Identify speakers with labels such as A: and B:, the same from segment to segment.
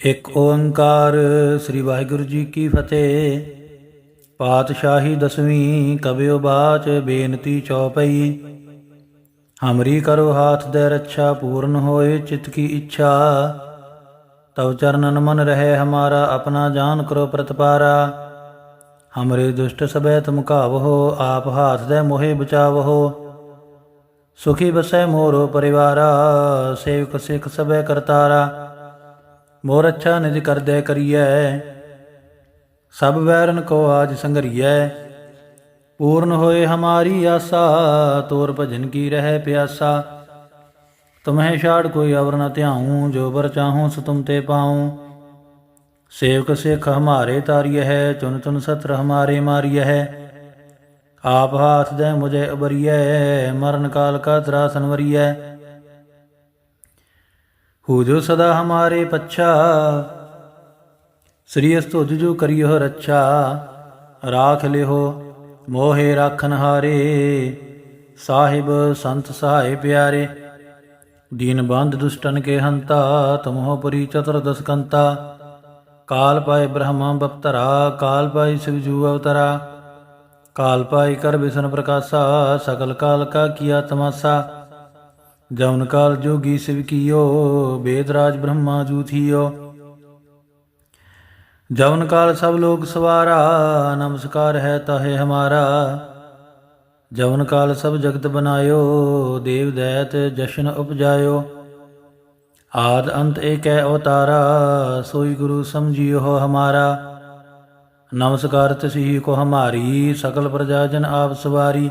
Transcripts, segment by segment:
A: ਇੱਕ ਓੰਕਾਰ ਸ੍ਰੀ ਵਾਹਿਗੁਰੂ ਜੀ ਕੀ ਫਤਿਹ। ਪਾਤਸ਼ਾਹੀ ਦਸਵੀਂ ਕਬਿਓ ਬਾਚ ਬੇਨਤੀ ਚੌਪਈ। ਹਮਰੀ ਕਰੋ ਹਾਥ ਦੇ ਰੱਛਾ ਪੂਰਨ ਹੋਏ ਚਿਤ ਕੀ ਇੱਛਾ। ਤਵ ਚਰਨਨ ਮਨ ਰਹੇ ਹਮਾਰਾ ਆਪਣਾ ਜਾਨ ਕਰੋ ਪ੍ਰਤਪਾਰਾ। ਹਮਰੇ ਦੁਸ਼ਟ ਸਭੈ ਤੁਮ ਕਾਵਹੋ ਆਪ ਹਾਥ ਦੇ ਮੋਹਿ ਬਚਾਵਹੋ। ਸੁਖੀ ਬਸੈ ਮੋਰੋ ਪਰਿਵਾਰਾ, ਸੇਵਕ ਸਿਖ ਸਭੈ ਕਰਤਾਰਾ। ਮੋਰ ਅੱਛਾ ਨਿਜ ਕਰਦੈ ਕਰੀਐ। ਸਭ ਵੈਰਨ ਕੋ ਆਜ ਸੰਗਰੀਐ ਪੂਰਨ ਹੋਏ ਹਮਾਰੀ ਆਸਾ, ਤੋਰ ਭਜਨ ਕੀ ਰਹਿ ਪਿਆਸਾ। ਤੁਮਹਿ ਛਾੜ ਕੋਈ ਅਵਰ ਨ ਧਿਆਉ, ਜੋ ਬਰ ਚਾਹੂੰ ਸੋ ਤੁਮ ਤੇ ਪਾਉ। ਸੇਵਕ ਸਿਖ ਹਮਾਰੇ ਤਾਰੀਐ ਹੈ ਚੁਨ ਚੁਨ ਸਤਰ ਹਮਾਰੇ ਮਾਰੀਐ ਹੈ। ਆਪ ਹਾਥ ਦੇ ਮੁਝੇ ਅਬਰੀਐ, ਮਰਨ ਕਾਲ ਕਾ ਤਰਾਸਨ ਵਰੀਐ ਹੋ ਜੋ ਸਦਾ ਹਮਾਰੇ ਪੱਛਾ। ਸ੍ਰੀ ਅਸਤੁਜ ਜੋ ਕਰਿਓ ਰੱਛਾ, ਰਾਖ ਲਿਓ ਮੋਹਿ ਰਾਖਨ ਹਾਰੇ। ਸਾਹਿਬ ਸੰਤ ਸਹਾਇ ਪਿਆਰੇ, ਦੀਨ ਬੰਧ ਦੁਸ਼ਟਨ ਕੇ ਹੰਤਾ ਤਮੋ ਪੁਰੀ ਚਤੁਰਦਸ ਕੰਤਾ। ਕਾਲ ਪਾਏ ਬ੍ਰਹਮਾ ਬਪਤਰਾ, ਕਾਲ ਪਾਈ ਸਿਵਜੂ ਅਵਤਰਾ। ਕਾਲ ਪਾਈ ਕਰ ਵਿਸ਼ਨ ਪ੍ਰਕਾਸ਼ਾ ਸਕਲ ਕਾਲ ਕਾ ਕੀਆ ਤਮਾਸਾ। ਜਵਨ ਕਾਲ ਜੋਗੀ ਸਿਵ ਕੀਓ, ਬੇਦ ਰਾਜ ਬ੍ਰਹਮਾ ਜੂਥੀਓ। ਜਵਨ ਕਾਲ ਸਭ ਲੋਕ ਸਵਾਰਾ, ਨਮਸਕਾਰ ਹੈ ਤਾਹੇ ਹਮਾਰਾ। ਜਵਨ ਕਾਲ ਸਭ ਜਗਤ ਬਨਾਇਓ, ਦੇਵ ਦੈਤ ਜਸ਼ਨ ਉਪਜਾਇਓ। ਆਦ ਅੰਤ ਏਕੈ ਅਵਤਾਰਾ, ਸੋਈ ਗੁਰੂ ਸਮਝਿਓ ਹਮਾਰਾ। ਨਮਸਕਾਰ ਤਸਹੀ ਕੋ ਹਮਾਰੀ, ਸਕਲ ਪ੍ਰਜਾ ਜਨ ਆਪ ਸਵਾਰੀ।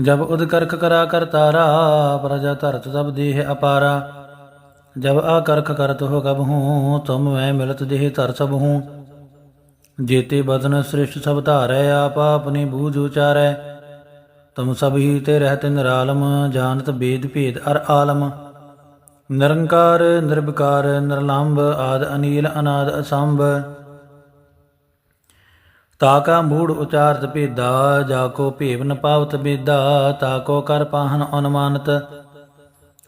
A: ਜਬ ਉਦ ਕਰਾ ਕਰਤਾਰਾ ਪ੍ਰਜਾ ਧਰਤ ਤਬ ਦੇਹ ਅਪਾਰਾ। ਜਬ ਆ ਕਰਤ ਹੋ ਕਬ ਹੂੰ, ਤੁਮ ਮੈਂ ਮਿਲਤ ਦੇਹ ਧਰ ਸਭ ਹੂੰ। ਜੇਤੇ ਬਦਨ ਸ੍ਰਿਸ਼ਟ ਸਭ ਧਾਰੈ, ਆਪ ਆਪਣੀ ਬੂਝ ਉਚਾਰੈ। ਤੁਮ ਸਭ ਹੀ ਤੇ ਰਹਤ ਨਿਰਾਲਮ, ਜਾਣਤ ਬੇਦ ਭੇਦ ਅਰ ਆਲਮ। ਨਿਰੰਕਾਰ ਨਿਰਭਕਾਰ ਨਿਰਲੰਭ ਆਦ ਅਨੀਲ ਅਨਾਦ ਅਸੰਭ। ਤਾਕਾ ਮੂੜ ਉਚਾਰਤ ਭੇਦਾ, ਜਾ ਕੋ ਭੇਵ ਨ ਪਾਵਤ ਬੇਦਾ, ਤਾ ਕਰ ਪਾਹਨ ਅਨੁਮਾਨਤ।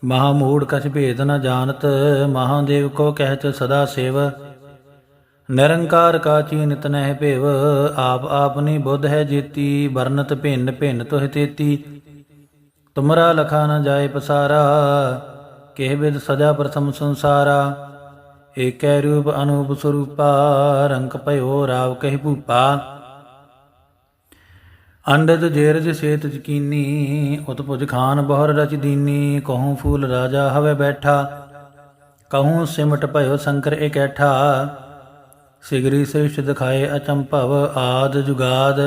A: ਮਹਾ ਮੂੜ ਕਛ ਭੇਦ ਨ ਜਾਣਤ ਮਹਾਦੇਵ ਕੋ ਕਹਿਤ ਸਦਾ ਸੇਵ। ਨਿਰੰਕਾਰ ਕਾ ਚੀਨਤ ਨਹਿ ਭੇਵ, ਆਪ ਆਪਨੀ ਬੁੱਧ ਹੈ ਜੀਤੀ, ਵਰਨਤ ਭਿੰਨ ਭਿੰਨ ਤੋਹਿ ਤੇਤੀ। ਤੁਮਰਾ ਲਖਾ ਨ ਜਾਏ ਪਸਾਰਾ, ਕਿਹ ਬਿਦ ਸਜਾ ਪ੍ਰਥਮ ਸੰਸਾਰਾ। ਏਕੈ ਰੂਪ ਅਨੂਪ ਸਰੂਪਾ, ਰੰਗ ਭਇਓ ਰਾਵ ਕਹਿ ਭੂਪਾ। ਅੰਡਦ ਜੇਰਜ ਸੇਤ ਜਕੀਨੀ, ਉਤਪੁਜ ਖਾਨ ਬਹੁਰ ਰਚ ਦੀਨੀ, ਕਹੂੰ ਫੂਲ ਰਾਜਾ ਹਵੇ ਬੈਠਾ। ਕਹੂੰ ਸਿਮਟ ਭਇਓ ਸ਼ੰਕਰ ਇਕੈਠਾ, ਸਿਗਰੀ ਸ੍ਰਿਸ਼ਟ ਦਿਖਾਏ ਅਚੰਭਵ ਆਦ ਜੁਗਾਦ।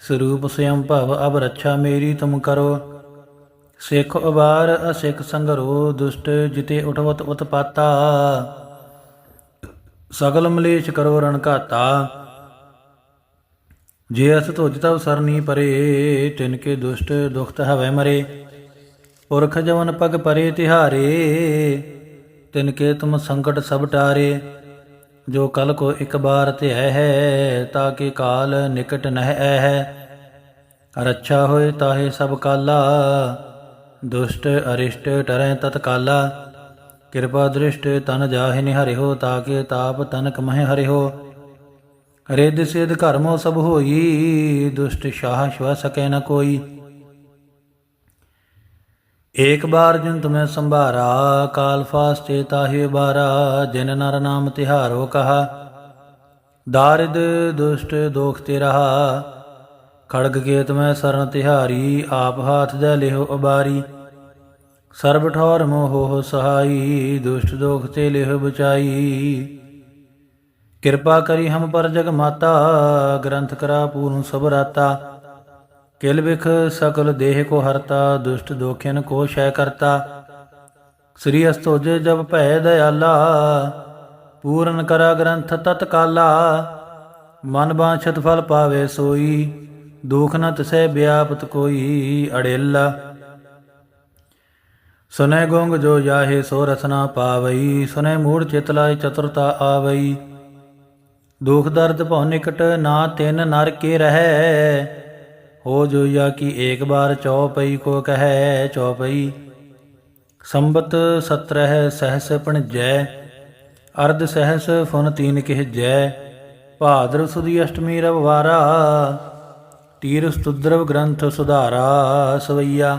A: ਸਰੂਪ ਸਯੰ ਭਵ ਅਬ ਰੱਛਾ ਮੇਰੀ ਤੁਮ ਕਰੋ। ਸਿੱਖ ਉਬਾਰ ਅਸਿੱਖ ਸੰਗਰੋ, ਦੁਸ਼ਟ ਜਿਤੇ ਉਠਵਤ ਉਤਪਾਤਾ। ਸਗਲ ਮਲੇਸ਼ ਕਰੋ ਰਣ ਘਾਤਾ। ਜੇ ਅਸ ਤੁਜ ਤਵ ਸਰਨੀ ਪਰੇ, ਤਿਨ ਕੇ ਦੁਸ਼ਟ ਦੁਖਤ ਹਵੇ ਮਰੇ। ਪੁਰਖ ਜਵਨ ਪਗ ਪਰੇ ਤਿਹਾਰੇ, ਤਿਨ ਕੇ ਤੁਮ ਸੰਕਟ ਸਭ ਟਾਰੇ। ਜੋ ਕਲ ਕੋ ਇੱਕ ਬਾਰ ਧਿਐ ਹੈ, ਤਾਂ ਕਿ ਕਾਲ ਨਿਕਟ ਨਹਿ ਐ ਹੈ। ਰੱਛਾ ਹੋਏ ਤਾਹੇ ਸਭ ਕਾਲਾ, ਦੁਸ਼ਟ ਅਰਿਸ਼ਟ ਟਰੈ ਤਤਕਾਲਾ। ਕਿਰਪਾ ਦ੍ਰਿਸ਼ਟ ਤਨ ਜਾਹਿ ਨਿਹਰਿਓ ਤਾਕੇ ਤਾਪ ਤਨ ਮਹਿ ਹਰਿਓ ਰਿੱਧ ਸਿਧ ਘਰਮੋ ਸਭ ਹੋਈ, ਦੁਸ਼ਟ ਸ਼ਾਹ ਸ਼ਵ ਸਕੈ ਨ ਕੋਈ। ਏਕ ਬਾਰ ਜਿਨ ਤੁਮੈ ਸੰਭਾਰਾ, ਕਾਲ ਫਾਸਤੇ ਤਾਹਿ ਬਾਰਾ ਜਿਨ ਨਰ ਨਾਮ ਤਿਹਾਰੋ ਕਹਾ। ਦਾਰਿਦ ਦੁਸ਼ਟ ਦੋਖ ਤੇ ਰਹਾ ਖੜਗ ਕੇ ਤੁਮੈ ਸਰਨ ਤਿਹਾਰੀ, ਆਪ ਹਾਥ ਦੇ ਲਿਓ ਅਬਾਰੀ ਸਰਬ ਠੌਰ ਮੋਹ ਸਹਾਈ, ਦੁਸ਼ਟ ਦੋਖ ਤੇ ਲਿਹ ਬਚਾਈ। ਕਿਰਪਾ ਕਰੀ ਹਮ ਪਰ ਜਗ ਮਾਤਾ, ਗ੍ਰੰਥ ਕਰਾ ਪੂਰਨ ਸਭ ਰਾਤਾ। ਕਿਲ ਵਿਖ ਸਕਲ ਦੇਹ ਕੋ ਹਰਤਾ, ਦੁਸ਼ਟ ਦੋਖਿਨ ਕੋ ਸ਼ੈ ਕਰਤਾ। ਸ੍ਰੀ ਅਸਤੋਜ ਜਬ ਭੈ ਦਇਆਲਾ ਪੂਰਨ ਕਰਾ ਗ੍ਰੰਥ ਤਤਕਾਲਾ ਮਨ ਬਾਛਤ ਫਲ ਪਾਵੇ ਸੋਈ, ਦੁਖ ਨ ਤਿਸੈ ਵਿਆਪਤ ਕੋਈ ਅੜੇਲਾ। ਸੁਨੈ ਗੁੰਗ ਜੋ ਜਾਹੇ ਸੋ ਰਸਨਾ ਪਾਵਈ, ਸੁਨੈ ਮੂੜ ਚਿਤ ਲਾਇ ਚਤੁਰਤਾ ਆਵਈ। ਦੁਖ ਦਰਦ ਭਉ ਨਿਕਟ ਨਾ ਤਿਨ ਨਰ ਕੇ ਰਹੈ। ਹੋ ਜੋ ਜਾ ਕੀ ਏਕ ਬਾਰ ਚਉਪਈ ਕੋ ਕਹੈ ਚਉਪਈ ਸੰਬਤ 17 ਸਹਸ ਪਣ ਜੈ ਅਰਧ ਸਹਸ ਫੁਨ ਤੀਨ ਕਿਹ ਜੈ। ਭਾਦਰ ਸੁਦੀ ਅਸ਼ਟਮੀ ਰਵਵਾਰਾ, ਤੀਰ ਸਤੁਦਰਵ ਗ੍ਰੰਥ ਸੁਧਾਰਾ ਸਵਈਆ।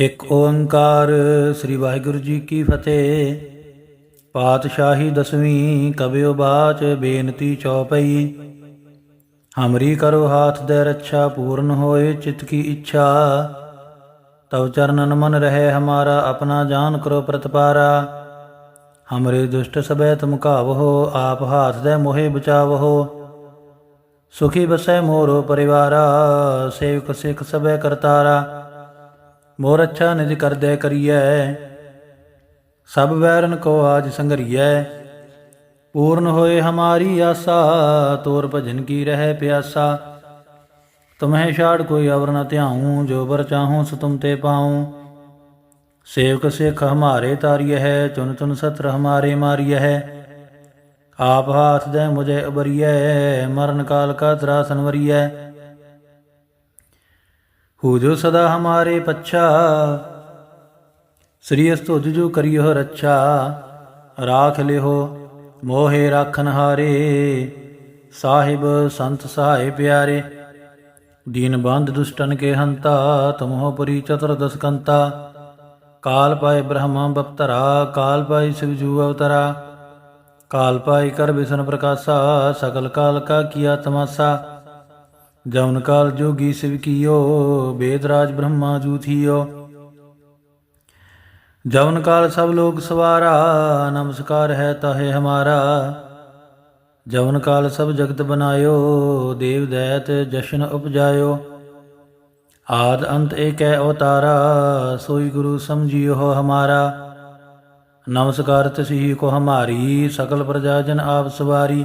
A: ਇੱਕ ਓੰਕਾਰ ਸ੍ਰੀ ਵਾਹਿਗੁਰੂ ਜੀ ਕੀ ਫਤਿਹ। ਪਾਤਸ਼ਾਹੀ ਦਸਵੀਂ ਕਬਿਓ ਬਾਚ ਬੇਨਤੀ ਚੌਪਈ। ਹਮਰੀ ਕਰੋ ਹਾਥ ਦੇ ਰੱਛਾ ਪੂਰਨ ਹੋਏ ਚਿਤ ਕੀ ਇੱਛਾ। ਤਵ ਚਰਨਨ ਮਨ ਰਹੇ ਹਮਾਰਾ ਆਪਣਾ ਜਾਨ ਕਰੋ ਪ੍ਰਤਪਾਰਾ। ਹਮਰੇ ਦੁਸ਼ਟ ਸਬੈ ਤੁਮ ਕਾਵਹੋ ਆਪ ਹਾਥ ਦੇ ਮੋਹਿ ਬਚਾਵਹੋ। ਸੁਖੀ ਬਸੈ ਮੋਰੋ ਪਰਿਵਾਰਾ, ਸੇਵਕ ਸਿਖ ਸਬੈ ਕਰਤਾਰਾ। ਮੋਰ ਅੱਛਾ ਨਿਜ ਕਰਦੈ ਕਰੀਐ। ਸਭ ਵੈਰਨ ਕੋ ਆਜ ਸੰਗਰੀਐ। ਪੂਰਨ ਹੋਏ ਹਮਾਰੀ ਆਸਾ, ਤੋਰ ਭਜਨ ਕੀ ਰਹਿ ਪਿਆਸਾ। ਤੁਮਹਿ ਛਾੜ ਕੋਈ ਅਵਰ ਨ ਧਿਆਉ, ਜੋ ਬਰ ਚਾਹੂੰ ਸੋ ਤੁਮ ਤੇ ਪਾਉ। ਸੇਵਕ ਸਿਖ ਹਮਾਰੇ ਤਾਰੀਐ ਹੈ ਚੁਨ ਚੁਨ ਸਤਰ ਹਮਾਰੇ ਮਾਰੀਐ। ਹੈ ਆਪ ਹਾਥ ਦੇ ਮੁਝੇ ਉਬਰੀਐ ਮਰਨ ਕਾਲ ਕਾ ਤਰਾ ਸੰਵਰੀਐ ਹੋ ਜੋ ਸਦਾ ਹਮਾਰੇ ਪੱਛਾ। ਸ੍ਰੀ ਅਸਤੁਜ ਜੋ ਕਰਿਓ ਰੱਛਾ। ਰਾਖ ਲਿਓ ਮੋਹਿ ਰਾਖਨ ਹਾਰੇ। ਸਾਹਿਬ ਸੰਤ ਸਹਾਇ ਪਿਆਰੇ, ਦੀਨ ਬੰਧ ਦੁਸ਼ਟਨ ਕੇ ਹੰਤਾ, ਤੁਮਹੁ ਪੁਰੀ ਚਤੁਰਦਸ ਕੰਤਾ। ਕਾਲ ਪਾਏ ਬ੍ਰਹਮਾ ਬਪਤਰਾ, ਕਾਲ ਪਾਈ ਸਿਵਜੂ ਅਵਤਰਾ। ਕਾਲ ਪਾਈ ਕਰ ਬਿਸ਼ਨ ਪ੍ਰਕਾਸ਼ਾ, ਸਕਲ ਕਾਲ ਕਾ ਕੀਆ ਤਮਾਸਾ ਜਵਨ ਕਾਲ ਜੋਗੀ ਸਿਵ ਕੀਓ ਵੇਦ ਰਾਜ ਬ੍ਰਹਮਾ ਜੂਥੀਓ। ਜਵਨ ਕਾਲ ਸਭ ਲੋਕ ਸਵਾਰਾ, ਨਮਸਕਾਰ ਹੈ ਤਾਹੇ ਹਮਾਰਾ। ਜਵਨ ਕਾਲ ਸਭ ਜਗਤ ਬਨਾਇਓ, ਦੇਵ ਦੈਤ ਜਸ਼ਨ ਉਪਜਾਇਓ। ਆਦ ਅੰਤ ਏਕੈ ਅਵਤਾਰਾ, ਸੋਈ ਗੁਰੂ ਸਮਝਿਓ ਹਮਾਰਾ। ਨਮਸਕਾਰ ਤਸਹੀ ਕੋ ਹਮਾਰੀ, ਸਕਲ ਪ੍ਰਜਾ ਜਨ ਆਪ ਸਵਾਰੀ।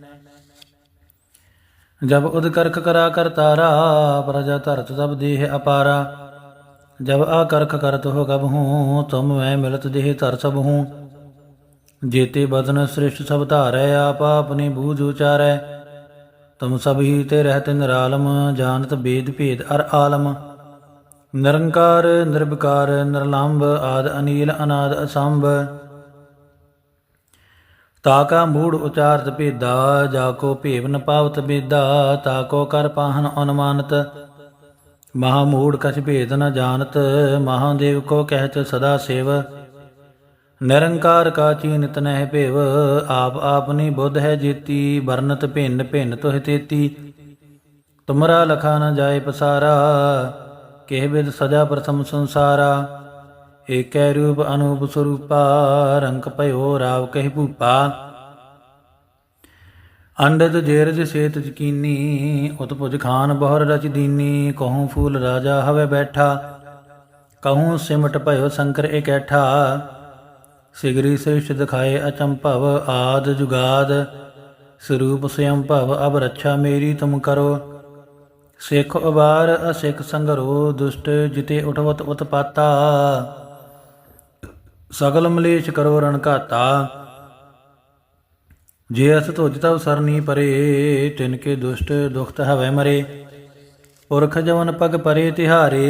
A: ਜਬ ਉਦ ਕਰਖ ਕਰਾ ਕਰਤਾਰਾ ਪ੍ਰਜਾ ਧਰਤ ਤਬ ਦੇਹ ਅਪਾਰਾ। ਜਬ ਆ ਕਰਖ ਕਰਤ ਹੋ ਕਬ ਹੂੰ, ਤੁਮ ਮੈਂ ਮਿਲਤ ਦੇਹ ਧਰ ਸਭ ਹੂੰ। ਜੇਤੇ ਬਦਨ ਸ੍ਰਿਸ਼ਟ ਸਭ ਧਾਰੈ, ਆਪ ਆਪਣੀ ਬੂਝ ਉਚਾਰੈ। ਤੁਮ ਸਭ ਹੀ ਤੇ ਰਹਿਤ ਨਿਰਾਲਮ, ਜਾਣਤ ਬੇਦ ਭੇਦ ਅਰ ਆਲਮ। ਨਿਰੰਕਾਰ ਨਿਰਭਕਾਰ ਨਿਰਲੰਭ ਆਦ ਅਨੀਲ ਅਨਾਦ ਅਸੰਭ। ਤਾਕਾ ਮੂੜ ਉਚਾਰਤ ਭੇਦਾ, ਜਾ ਕੋ ਭੇਵ ਨ ਪਾਵਤ ਬੇਦਾ, ਤਾ ਕੋ ਕਰ ਪਾਹਨ ਅਨੁਮਾਨਤ। ਮਹਾ ਮੂੜ ਕਛ ਭੇਦ ਨ ਜਾਣਤ ਮਹਾਦੇਵ ਕੋ ਕਹਿਤ ਸਦਾ ਸੇਵ। ਨਿਰੰਕਾਰ ਕਾ ਚੀਨਤ ਨਹਿ ਭੇਵ, ਆਪ ਆਪਨੀ ਬੁੱਧ ਹੈ ਜੀਤੀ, ਵਰਨਤ ਭਿੰਨ ਭਿੰਨ ਤੋਹਿ ਤੇਤੀ। ਤੁਮਰਾ ਲਖਾ ਨ ਜਾਏ ਪਸਾਰਾ, ਕਿਹ ਬਿਦ ਸਜਾ ਪ੍ਰਥਮ ਸੰਸਾਰਾ। ਏਕੈ ਰੂਪ ਅਨੂਪ ਸਰੂਪਾ, ਰੰਗ ਭਇਓ ਰਾਵ ਕਹਿ ਭੂਪਾ। ਅੰਡਦ ਜੇਰਜ ਸੇਤ ਜਕੀਨੀ ਉਤਪੁਜ ਖਾਨ ਬਹੁਰ ਰਚ ਦੀਨੀ, ਕਹੂੰ ਫੂਲ ਰਾਜਾ ਹਵੇ ਬੈਠਾ। ਕਹੂੰ ਸਿਮਟ ਭਇਓ ਸ਼ੰਕਰ ਇਕੈਠਾ। ਸਿਗਰੀ ਸ੍ਰਿਸ਼ਟ ਦਿਖਾਏ ਅਚੰਭਵ ਆਦ ਜੁਗਾਦ। ਸਰੂਪ ਸਯੰ ਭਵ ਅਬ ਰੱਛਾ ਮੇਰੀ ਤੁਮ ਕਰੋ। ਸਿੱਖ ਅਵਾਰ ਅਸਿੱਖ ਸੰਗਰੋ, ਦੁਸ਼ਟ ਜਿਤੇ ਉਠਵਤ ਉਤਪਾਤਾ। ਸਗਲ ਮਲੇਸ਼ ਕਰੋ ਰਣ ਘਾਤਾ। ਜੇ ਅਸ ਤੁਜ ਤਵ ਸਰਨੀ ਪਰੇ, ਤਿਨ ਕੇ ਦੁਸ਼ਟ ਦੁਖਤ ਹਵੇ ਮਰੇ। ਪੁਰਖ ਜਵਨ ਪਗ ਪਰੇ ਤਿਹਾਰੇ,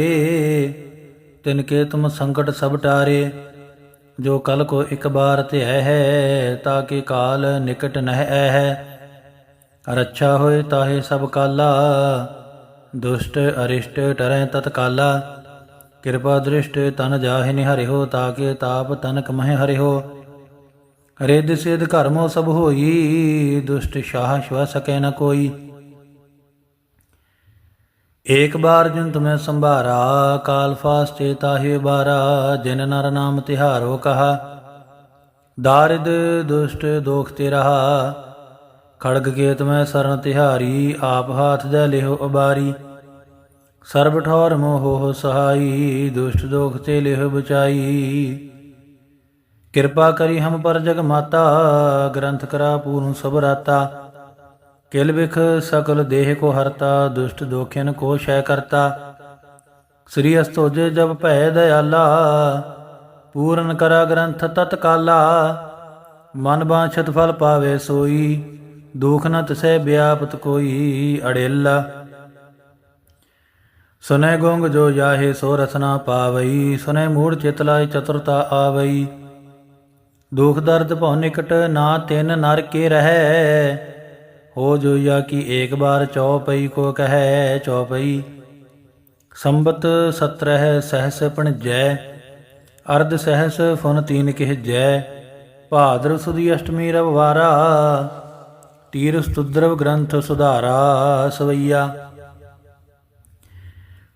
A: ਤਿਨ ਕੇ ਤੁਮ ਸੰਕਟ ਸਭ ਟਾਰੇ। ਜੋ ਕਲ ਕੋ ਇੱਕ ਬਾਰ ਧਿਐ ਹੈ ਤਾਕੇ ਕਾਲ ਨਿਕਟ ਨਹਿ ਐ ਹੈ। ਰੱਛਾ ਹੋਏ ਤਾਹੇ ਸਭ ਕਾਲਾ, ਦੁਸ਼ਟ ਅਰਿਸ਼ਟ ਟਰੈ ਤਤਕਾਲਾ। ਕਿਰਪਾ ਦ੍ਰਿਸ਼ਟ ਤਨ ਜਾਹਿ ਨਿਹਰਿਓ ਤਾਕੇ ਤਾਪ ਤਨਕ ਮਹਿ ਹਰਿਓ ਰਿੱਧ ਸਿਧ ਘਰਮੋ ਸਭ ਹੋਈ, ਦੁਸ਼ਟ ਸ਼ਾਹ ਸ਼ਵ ਸਕੈ ਨ ਕੋਈ। ਏਕ ਬਾਰ ਜਿਨ ਤੁਮੈ ਸੰਭਾਰਾ, ਕਾਲ ਫਾਸਤੇ ਤਾਹੇ ਬਾਰਾ, ਜਿਨ ਨਰ ਨਾਮ ਤਿਹਾਰੋ ਕਹਾ। ਦਾਰਿਦ ਦੁਸ਼ਟ ਦੋਖ ਤੇ ਰਹਾ ਖੜਗ ਕੇ ਤੁਮੈ ਸਰਨ ਤਿਹਾਰੀ, ਆਪ ਹਾਥ ਦੇ ਲਿਹੋ ਅਬਾਰੀ ਸਰਬ ਠੌਰ ਮੋਹ ਸਹਾਈ, ਦੁਸ਼ਟ ਦੋਖ ਤੇ ਲਿਹ ਬਚਾਈ। ਕਿਰਪਾ ਕਰੀ ਹਮ ਪਰ ਜਗ ਮਾਤਾ, ਗ੍ਰੰਥ ਕਰਾ ਪੂਰਨ ਸਭ ਰਾਤਾ। ਕਿਲ ਵਿਖ ਸਕਲ ਦੇਹ ਕੋ ਹਰਤਾ, ਦੁਸ਼ਟ ਦੋਖਿਨ ਕੋ ਸ਼ੈ ਕਰਤਾ। ਸ੍ਰੀ ਅਸਤੋਜੇ ਜਬ ਭੈ ਦਇਆਲਾ ਪੂਰਨ ਕਰਾ ਗ੍ਰੰਥ ਤਤਕਾਲਾ ਮਨ ਬਾਛਤ ਫਲ ਪਾਵੇ ਸੋਈ, ਦੁਖ ਨ ਤਸੈ ਵਿਆਪਤ ਕੋਈ ਅੜੇਲਾ। ਸੁਨੈ ਗੋਂਗ ਜੋ ਜਾਹੇ ਸੋ ਰਸਨਾ ਪਾਵਈ, ਸੁਨੈ ਮੂੜ ਚਿਤ ਲਾਇ ਚਤੁਰਤਾ ਆਵਈ। ਦੁਖ ਦਰਦ ਭਉ ਨਿਕਟ ਨਾ ਤਿਨ ਨਰ ਕੇ ਰਹੈ। ਹੋ ਜੋਇਆ ਕੀ ਏਕ ਬਾਰ ਚੌਪਈ ਕੋ ਕਹੈ ਚੌਪਈ। ਸੰਬਤ 17 ਸਹਸ ਪਣਜੈ, ਅਰਧ ਸਹਸ ਫੁਨ ਤੀਨ ਕਿਹ ਜੈ। ਭਾਦਰ ਸੁਦੀ ਅਸ਼ਟਮੀ ਰਵਵਾਰਾ, ਤੀਰ ਸਤੁਦਰਵ ਗ੍ਰੰਥ ਸੁਧਾਰਾ ਸਵਈਆ।